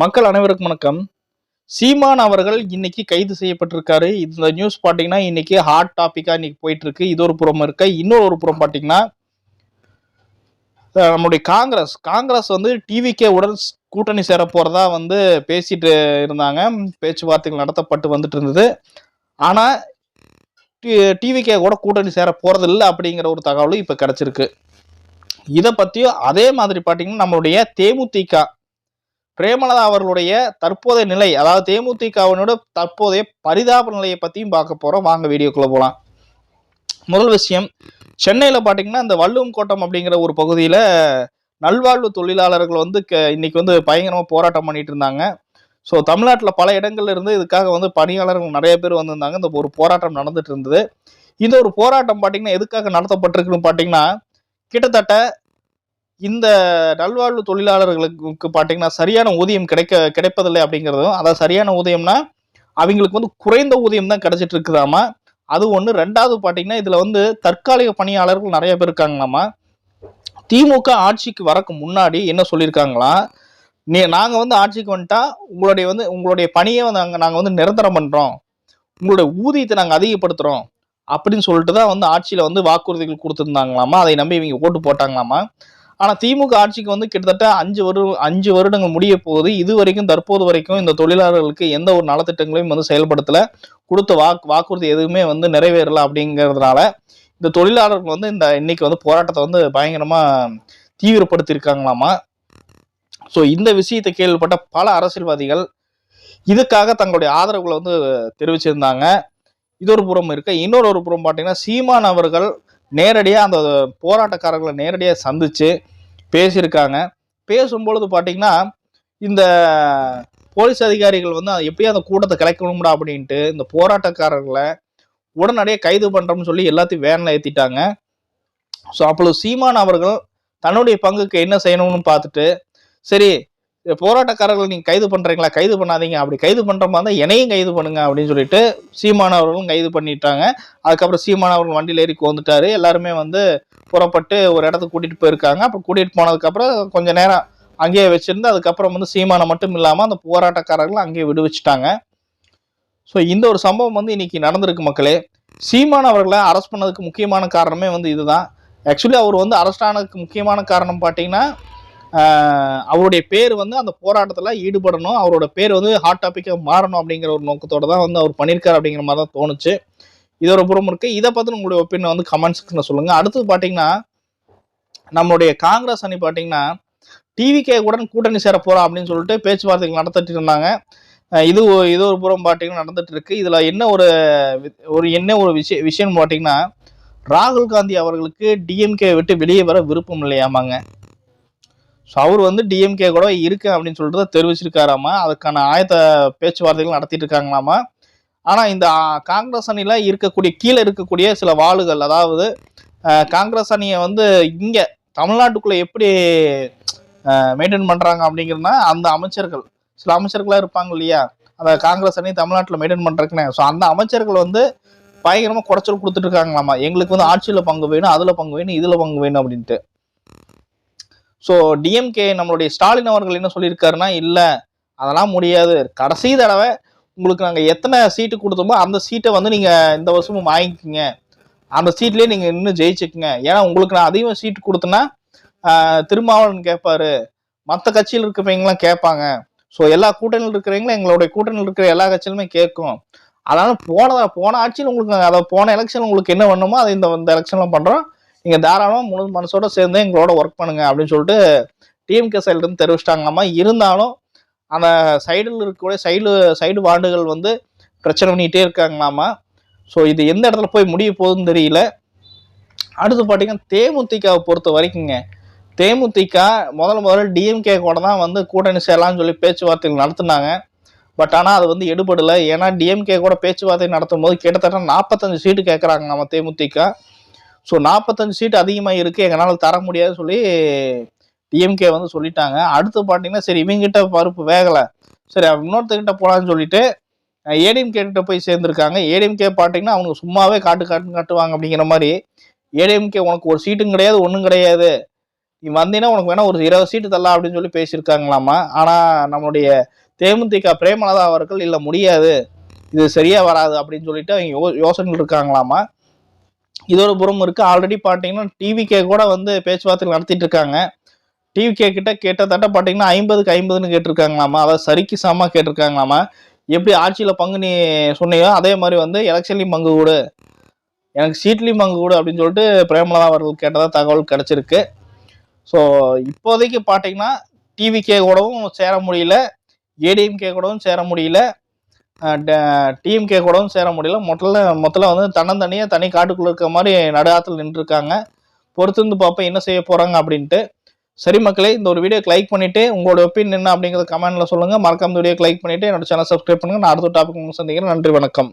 மக்கள் அனைவருக்கும் வணக்கம். சீமான் அவர்கள் இன்னைக்கு கைது செய்யப்பட்டிருக்காரு. இந்த நியூஸ் பார்த்தீங்கன்னா இன்னைக்கு ஹாட் டாப்பிக்காக இன்னைக்கு போயிட்டு இருக்கு இது ஒரு புறம் இருக்க. இன்னொரு ஒரு புறம் பார்த்தீங்கன்னா நம்முடைய காங்கிரஸ். காங்கிரஸ் வந்து டிவிகே உடன் கூட்டணி சேர போறதா வந்து பேசிட்டு இருந்தாங்க. பேச்சுவார்த்தைகள் நடத்தப்பட்டு வந்துட்டு இருந்தது. ஆனால் டிவிகே கூட கூட்டணி சேர போறது இல்லை அப்படிங்கிற ஒரு தகவலும் இப்போ கிடைச்சிருக்கு. இதை பற்றியும் அதே மாதிரி பார்த்தீங்கன்னா நம்மளுடைய தேமுதிக பிரேமலதா அவர்களுடைய தற்போதைய நிலை அதாவது தேமுதிகவினோட தற்போதைய பரிதாப நிலையை பற்றியும் பார்க்க போகிறோம் வாங்க வீடியோக்குள்ளே போகலாம் முதல் விஷயம் சென்னையில் பார்த்தீங்கன்னா இந்த வள்ளுவம் கோட்டம் அப்படிங்கிற ஒரு பகுதியில் நல்வாழ்வு தொழிலாளர்கள் வந்து க- இன்னைக்கு வந்து பயங்கரமாக போராட்டம் பண்ணிட்டு இருந்தாங்க. ஸோ தமிழ்நாட்டில் பல இடங்கள்ல இருந்து இதுக்காக வந்து பணியாளர்கள் நிறைய பேர் வந்திருந்தாங்க. இந்த ஒரு போராட்டம் நடந்துட்டு இருந்தது. இந்த ஒரு போராட்டம் பார்த்தீங்கன்னா எதுக்காக நடத்தப்பட்டிருக்குன்னு பார்த்தீங்கன்னா கிட்டத்தட்ட இந்த நல்வாழ்வு தொழிலாளர்களுக்கு பார்த்தீங்கன்னா சரியான ஊதியம் கிடைக்க கிடைப்பதில்லை அப்படிங்கிறதும் அதாவது சரியான ஊதியம்னா அவங்களுக்கு வந்து குறைந்த ஊதியம் தான் கிடைச்சிட்டு இருக்குதாமா? அது ஒன்று ரெண்டாவது பார்த்தீங்கன்னா இதில் வந்து தற்காலிக பணியாளர்கள் நிறைய பேர் இருக்காங்களாமா? திமுக ஆட்சிக்கு வரக்கு முன்னாடி என்ன சொல்லியிருக்காங்களா? நீ நாங்கள் வந்து ஆட்சிக்கு வந்துட்டா உங்களுடைய வந்து உங்களுடைய பணியை வந்து நாங்கள் நாங்கள் வந்து நிரந்தரம் பண்ணுறோம் உங்களுடைய ஊதியத்தை நாங்கள் அதிகப்படுத்துகிறோம் அப்படின்னு சொல்லிட்டு தான் வந்து ஆட்சியில் வந்து வாக்குறுதிகள் கொடுத்துருந்தாங்களாமா? அதை நம்பி இவங்க ஓட்டு போட்டாங்களாமா? ஆனால் திமுக ஆட்சிக்கு வந்து கிட்டத்தட்ட அஞ்சு வரு அஞ்சு வருடங்கள் முடிய போகுது. இது வரைக்கும் தற்போது வரைக்கும் இந்த தொழிலாளர்களுக்கு எந்த ஒரு நலத்திட்டங்களையும் வந்து செயல்படுத்தலை. கொடுத்த வாக்கு வாக்குறுதி எதுவுமே வந்து நிறைவேறல அப்படிங்கிறதுனால இந்த தொழிலாளர்கள் வந்து இந்த இன்னைக்கு வந்து போராட்டத்தை வந்து பயங்கரமாக தீவிரப்படுத்தியிருக்காங்களாமா. ஸோ இந்த விஷயத்தை கேள்விப்பட்ட பல அரசியல்வாதிகள் இதுக்காக தங்களுடைய ஆதரவுகளை வந்து தெரிவிச்சிருந்தாங்க. இது ஒரு புறம் இருக்க இன்னொரு ஒரு புறம் பார்த்தீங்கன்னா சீமான் அவர்கள் நேரடியாக அந்த போராட்டக்காரர்களை நேரடியாக சந்திச்சு பேசியிருக்காங்க. பேசும்பொழுது பார்த்தீங்கன்னா இந்த போலீஸ் அதிகாரிகள் வந்து எப்படியும் அந்த கூட்டத்தை கலைக்கணும்டா அப்படின்ட்டு இந்த போராட்டக்காரர்களை உடனடியாக கைது பண்ணுறோம்னு சொல்லி எல்லாத்தையும் வேனில் ஏற்றிட்டாங்க ஸோ அப்பொழுது சீமான் அவர்கள் தன்னுடைய பங்குக்கு என்ன செய்யணும்னு பார்த்துட்டு சரி போராட்டக்காரர்கள் நீங்கள் கைது பண்ணுறீங்களா கைது பண்ணாதீங்க. அப்படி கைது பண்ணுற மாதிரி இருந்தால் என்னையும் கைது பண்ணுங்க அப்படின்னு சொல்லிட்டு சீமான் அவர்களும் கைது பண்ணிட்டாங்க. அதுக்கப்புறம் சீமான் அவர்கள் வண்டியில் ஏறி வந்துட்டாரு எல்லாருமே வந்து புறப்பட்டு ஒரு இடத்துக்கு கூட்டிகிட்டு போயிருக்காங்க. அப்போ கூட்டிகிட்டு போனதுக்கப்புறம் கொஞ்ச நேரம் அங்கேயே வச்சிருந்து அதுக்கப்புறம் வந்து சீமானை மட்டும் இல்லாமல் அந்த போராட்டக்காரர்களை அங்கேயே விடுவிச்சிட்டாங்க. ஸோ இந்த ஒரு சம்பவம் வந்து இன்னைக்கு நடந்திருக்கு மக்களே. சீமான் அவர்களை அரெஸ்ட் பண்ணதுக்கு முக்கியமான காரணமே வந்து இதுதான். ஆக்சுவலி அவர் வந்து அரெஸ்ட் ஆனதுக்கு முக்கியமான காரணம் பார்த்தீங்கன்னா அவருடைய பேர் வந்து அந்த போராட்டத்தில் ஈடுபடணும். அவரோட பேர் வந்து ஹாட் டாப்பிக்காக மாறணும் அப்படிங்கிற ஒரு நோக்கத்தோடு தான் வந்து அவர் பண்ணியிருக்காரு அப்படிங்கிற மாதிரி தான் தோணுச்சு. இது ஒரு புறம் இருக்குது இதை பார்த்து உங்களுடைய ஒப்பீனியன் வந்து கமெண்ட்ஸுன்னு சொல்லுங்கள் அடுத்தது பார்த்தீங்கன்னா நம்மளுடைய காங்கிரஸ் அணி பார்த்தீங்கன்னா டிவிகே உடன் கூட்டணி சேர போகிறோம் அப்படின்னு சொல்லிட்டு பேச்சுவார்த்தைகள் நடத்திட்டு இருந்தாங்க. இது இது ஒரு புறம் பார்த்தீங்கன்னா நடந்துட்டு இருக்கு. இதில் என்ன ஒரு வி- ஒரு என்ன ஒரு விஷய விஷயம் பார்த்தீங்கன்னா ராகுல் காந்தி அவர்களுக்கு டிஎம்கே விட்டு வெளியே வர விருப்பம் இல்லையாமாங்க. ஸோ அவர் வந்து டிஎம்கே கூட இருக்கு அப்படின்னு சொல்லிட்டு தான் தெரிவிச்சிருக்காராமா? அதுக்கான ஆயத்த பேச்சுவார்த்தைகள் நடத்திட்டு இருக்காங்களாமா ஆனா இந்த காங்கிரஸ் அணியில இருக்கக்கூடிய கீழே இருக்கக்கூடிய சில வாளுகள் அதாவது காங்கிரஸ் அணியை வந்து இங்க தமிழ்நாட்டுக்குள்ள எப்படி மெயின்டைன் பண்றாங்க அப்படிங்கிறதுனா அந்த அமைச்சர்கள் சில அமைச்சர்களாக இருப்பாங்க இல்லையா? அந்த காங்கிரஸ் அணி தமிழ்நாட்டில் மெயின்டைன் பண்ணுறக்குன்னு ஸோ அந்த அமைச்சர்கள் வந்து பயங்கரமாக குடைச்சல் கொடுத்துட்டு இருக்காங்களாமா எங்களுக்கு வந்து ஆட்சியில் பங்கு வேணும் அதில் பங்கு வேணும் இதில் பங்கு வேணும் அப்படின்ட்டு. ஸோ டிஎம்கே நம்மளுடைய ஸ்டாலின் அவர்கள் என்ன சொல்லியிருக்காருன்னா இல்லை அதெல்லாம் முடியாது. கடைசி தடவை உங்களுக்கு நாங்கள் எத்தனை சீட்டு கொடுத்தோமோ அந்த சீட்டை வந்து நீங்கள் இந்த வருஷமும் வாங்கிக்கோங்க. அந்த சீட்லேயே நீங்கள் இன்னும் ஜெயிச்சுக்குங்க. ஏன்னா உங்களுக்கு நான் அதிகமாக சீட்டு கொடுத்தேன்னா திருமாவளன் திருமாவளவன் கேட்பாரு மற்ற கட்சியில் இருக்கிறவங்களாம் கேட்பாங்க. ஸோ எல்லா கூட்டணியில் இருக்கிறவங்களும் எங்களுடைய கூட்டணியில் இருக்கிற எல்லா கட்சியிலுமே கேட்கும். அதனால போன போன ஆட்சியில் உங்களுக்கு அதை போன எலெக்ஷன் உங்களுக்கு என்ன பண்ணணுமோ அதை இந்த இந்த எலெக்ஷன்ல பண்ணுறோம் நீங்கள் தாராளமாக முழு மனசோட சேர்ந்து எங்களோட ஒர்க் பண்ணுங்க அப்படின்னு சொல்லிட்டு டிஎம்கே சைடுல இருந்து தெரிவிச்சிட்டாங்களாமா? இருந்தாலும் அந்த சைடில் இருக்கக்கூடிய சைடு சைடு வார்டுகள் வந்து பிரச்சனை பண்ணிகிட்டே இருக்காங்களாமா? ஸோ இது எந்த இடத்துல போய் முடிய போகுதுன்னு தெரியல. அடுத்து பார்த்தீங்கன்னா தேமுதிகவை பொறுத்த வரைக்குங்க தேமுதிக முதல்ல முதல்ல டிஎம்கே கூட தான் வந்து கூட்டணி சேரலாம்னு சொல்லி பேச்சுவார்த்தைகள் நடத்துனாங்க. பட் ஆனால் அது வந்து எடுபடலை. ஏன்னா டிஎம்கே கூட பேச்சுவார்த்தை நடத்தும் போது கிட்டத்தட்ட நாற்பத்தஞ்சு சீட்டு கேட்குறாங்க நம்ம தேமுதிக. ஸோ நாற்பத்தஞ்சு சீட் அதிகமாக இருக்குது எங்களால் தர முடியாதுன்னு சொல்லி டிஎம்கே வந்து சொல்லிட்டாங்க. அடுத்து பார்த்தீங்கன்னா சரி இவங்கிட்ட பருப்பு வேகலை. சரி இன்னொருத்தர்கிட்ட போகலான்னு சொல்லிட்டு ஏடிஎம்கே கிட்ட போய் சேர்ந்துருக்காங்க. ஏடிஎம்கே பார்த்தீங்கன்னா அவங்க சும்மாவே காட்டு காட்டு காட்டுவாங்க அப்படிங்கிற மாதிரி. ஏடிஎம்கே உனக்கு ஒரு சீட்டும் கிடையாது ஒன்றும் கிடையாது. நீ வந்தீங்கன்னா உனக்கு வேணா ஒரு இருபது சீட்டு தரலாம் அப்படின்னு சொல்லி பேசியிருக்காங்களாமா? ஆனால் நம்மளுடைய தேமுதிக பிரேமலதா அவர்கள் இல்லை முடியாது. இது சரியாக வராது அப்படின்னு சொல்லிட்டு அவங்க யோ யோசனைகள் இருக்காங்களாமா? இதோட புறம் இருக்குது ஆல்ரெடி பார்த்தீங்கன்னா டிவிகே கூட வந்து பேச்சுவார்த்தை நடத்திட்டு இருக்காங்க டிவிகே கிட்ட கிட்டத்தட்ட பார்த்தீங்கன்னா ஐம்பதுக்கு ஐம்பதுன்னு கேட்டிருக்காங்களாமா. அதாவது சரிக்கு சமமாக கேட்டிருக்காங்களாமா. எப்படி ஆட்சியில் பங்கு நீ சொன்னியோ அதே மாதிரி வந்து எலெக்ஷன்லையும் பங்கு கொடு. எனக்கு சீட்லேயும் பங்கு கொடு அப்படின்னு சொல்லிட்டு பிரேமலதா அவர்கள் கேட்டதாக தகவல் கிடச்சிருக்கு. ஸோ இப்போதைக்கு பார்த்தீங்கன்னா டிவிகே கூடவும் சேர முடியல. ஏடிஎம்கே கூடவும் சேர முடியல. டிஎம்கே கூடவும் சேர முடியல. முதல்ல முதல்ல வந்து தன்னந்தனியாக தனி காட்டுக்குள்ள இருக்க மாதிரி நடுஆத்தில் நின்றுருக்காங்க. பொறுத்திருந்து பார்ப்போம் என்ன செய்ய போகிறாங்க அப்படின்ட்டு. சரி மக்களே இந்த ஒரு வீடியோக்கு லைக் பண்ணிவிட்டு உங்களோட ஒப்பீனியன் என்ன அப்படிங்கிறத கமெண்ட்ல சொல்லுங்கள் மறக்காம இந்த வீடியோக்கு லைக் பண்ணிவிட்டு என்னோட சேனல் சப்ஸ்கிரைப் பண்ணுங்கள் நான் அடுத்த டாபிக் சந்திக்கிறேன். நன்றி வணக்கம்.